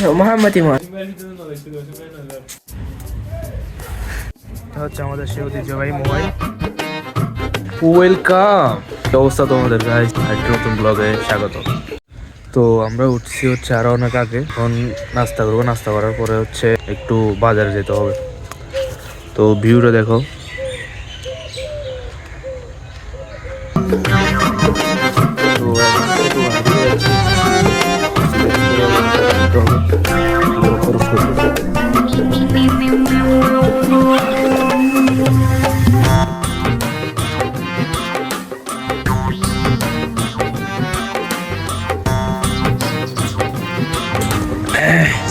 মোহাম্মদ ইমন। হচ্ছে আমাদের অবস্থা তোমাদের গাইজ একটা নতুন ব্লগে স্বাগত। তো আমরা উঠছি হচ্ছে আরও অনেক আগে। এখন নাস্তা করব। নাস্তা করার পরে হচ্ছে একটু বাজারে যেতে হবে। তো ভিউটা দেখো।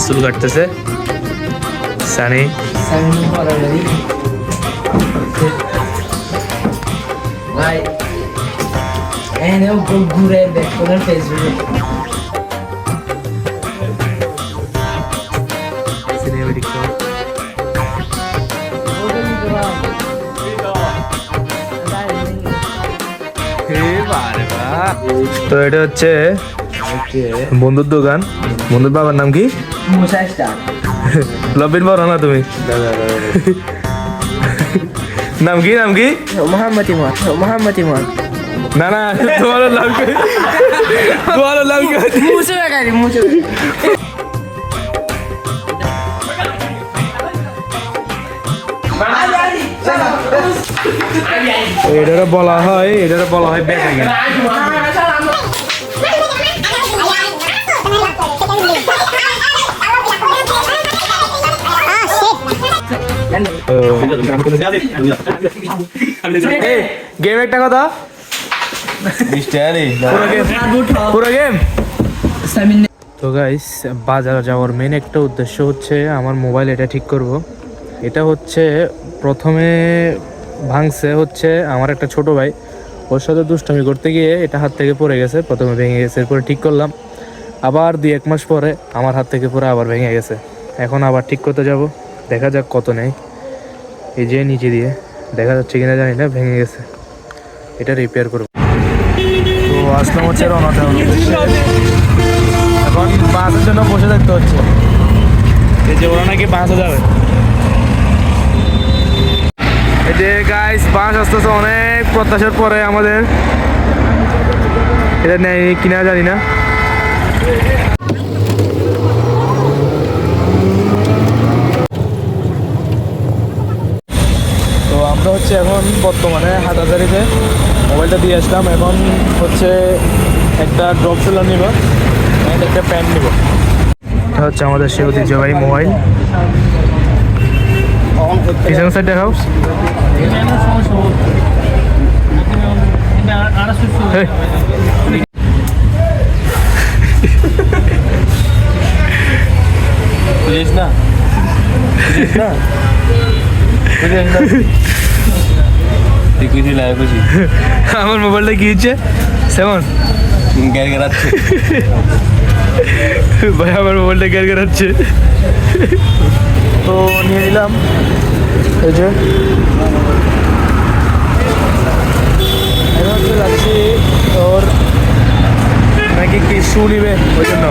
চুল কাটতেছে সানি। ভাই ঘুরে ফেসবুকে তো এটা হচ্ছে বন্ধুর দোকান? বন্ধুর বাবার নাম কি? লবিন বড় না তুমি? নাম কি নাম কি? মোহাম্মদ ইমন মোহাম্মদ ইমন না না তোমার নাম কি? তোমার নাম কি? মুসা গাড়ি মুসা এটারে বলা হয় এটারে বলা হয় বেটা গেম একটা কথা? তো গাইস বাজার যাওয়ার মেন একটা উদ্দেশ্য হচ্ছে আমার মোবাইল এটা ঠিক করব। এটা হচ্ছে প্রথমে ভাঙছে হচ্ছে আমার একটা ছোট ভাই। ওর সাথে দুষ্টামি করতে গিয়ে এটা হাত থেকে পড়ে গেছে, প্রথমে ভেঙে গেছে, এরপরে ঠিক করলাম। আবার দুই এক মাস পরে আমার হাত থেকে পুরো আবার ভেঙে গেছে। এখন আবার ঠিক করতে যাব। দেখা যাক কত নেই এই যে নিচে দিয়ে দেখা যাচ্ছে কিনা জানি না ভেঙে গেছে। এটা রিপেয়ার করব। তো আসলাম হচ্ছে রওনা এখন বাসের জন্য বসে থাকতে হচ্ছে। এই যে ওরা নাকি বাসে যাবে। এই যে গাইস বাস আসতেছে অনেক প্রত্যাশার পরে আমাদের। এটা নেই কিনা জানি না তো আমরা হচ্ছে এখন বর্তমানে হাটাজারিতে মোবাইলটা দিয়ে আসলাম, এখন হচ্ছে একটা ড্রপ সেলার নিব একটা প্যান্ট নিব। এটা হচ্ছে আমাদের সে ঐতিহ্যবাহী মোবাইল। পিছনের সাইড। না। না। তুই কিছু লাগে খুশি আমার মোবাইলটা কি হচ্ছে? সেমন? গ্যার গেরাচ্ছে ভাই আমার মোবাইলটা গের গেরাচ্ছে তো নিয়ে নিলাম। এই যে। যাচ্ছি নাকি কি শু নিবে? ওই জন্য।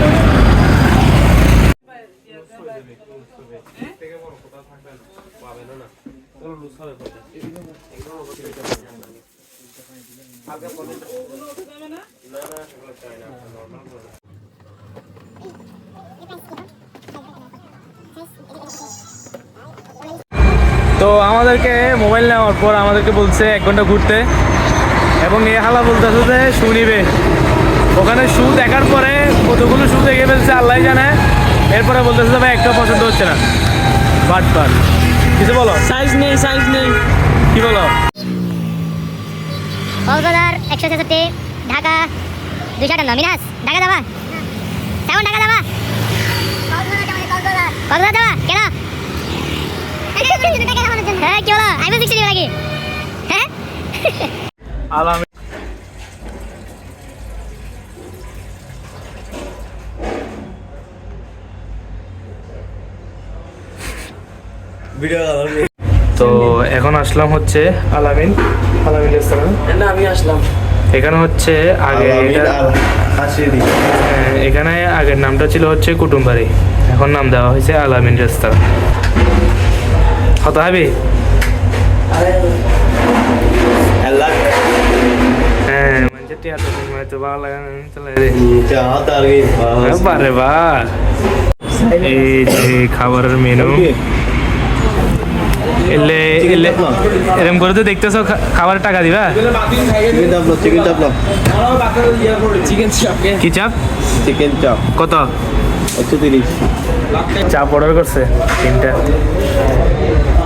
তো আমাদেরকে মোবাইল নেওয়ার পর আমাদেরকে বলছে এক ঘণ্টা ঘুরতে। এবং এ হালা বলতেছে যে শু নিবে। ওখানে শু দেখার পরে কতগুলো শু দেখে ফেলছে আল্লাহ জানে। এরপরে বলতেছে যে ভাই একটা পছন্দ হচ্ছে না। But but. কিছু বলো? সাইজ নেই সাইজ নেই। কি বলো? কক্সবাজার একশো ছেষট্টি, ঢাকা দুইশো আটান্ন। মিনাস, ঢাকা যাবা। কেমন ঢাকা যাবা। কক্সবাজার যাবা কেন হ্যাঁ কি আইফোন সিক্সটি নাকি? হ্যাঁ? ভিডিও তো এখন আসলাম হচ্ছে আলামিন আলামিন রেস্তোরাঁ না আমি আসলাম। এখানে হচ্ছে আগে হ্যাঁ, এখানে আগের নামটা ছিল হচ্ছে কুটুমবাড়ি। এখন নাম দেওয়া হয়েছে আলামিন রেস্তোরাঁ কত হবে হ্যাঁ বারে বা এই যে খাবারের মেনু এলে এলে এরকম করে তো দেখতেছো খা- খাবারের টাকা দিবা? চিকেন চাপ চিকেন চাপ চিকেন চপ কি? চাপ? চিকেন চাপ কত? একশো তিরিশ। চাপ অর্ডার করছে তিনটা।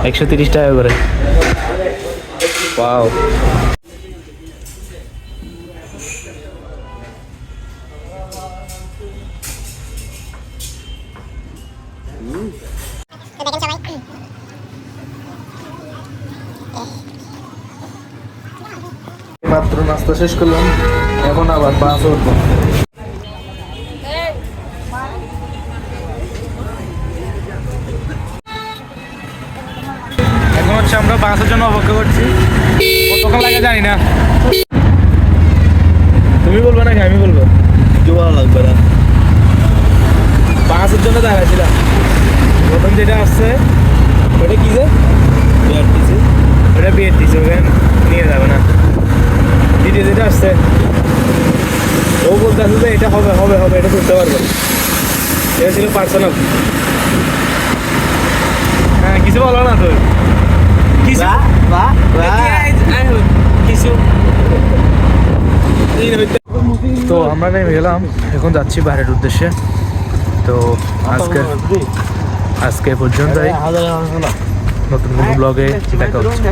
একশো তিরিশ টাকা করে। ওয়াও মাত্র নাস্তা শেষ করলাম এখন আবার বাস উঠবো। এখন হচ্ছে আমরা বাসের জন্য অপেক্ষা করছি। কতক্ষণ লাগে জানি না। তুমি বলবে নাকি আমি বলব? ভালো লাগবে না। বাসের জন্য দাঁড়াইছিলাম। প্রথম যেটা আসছে ওটা কি যে? ওটা বিএটিসি ওখানে নিয়ে যাবে না দ্বিতীয় যেটা আসছে ও বলতে আসছে যে এটা হবে হবে হবে এটা করতে পারবে এটা ছিল পার্সোনাল হ্যাঁ কিছু বলো না তো কিছু কিছু তো আমরা নেমে গেলাম। এখন যাচ্ছি বাইরের উদ্দেশ্যে। তো আজকে আজকে পর্যন্তই। নতুন কোনো ব্লগে দেখা হচ্ছে।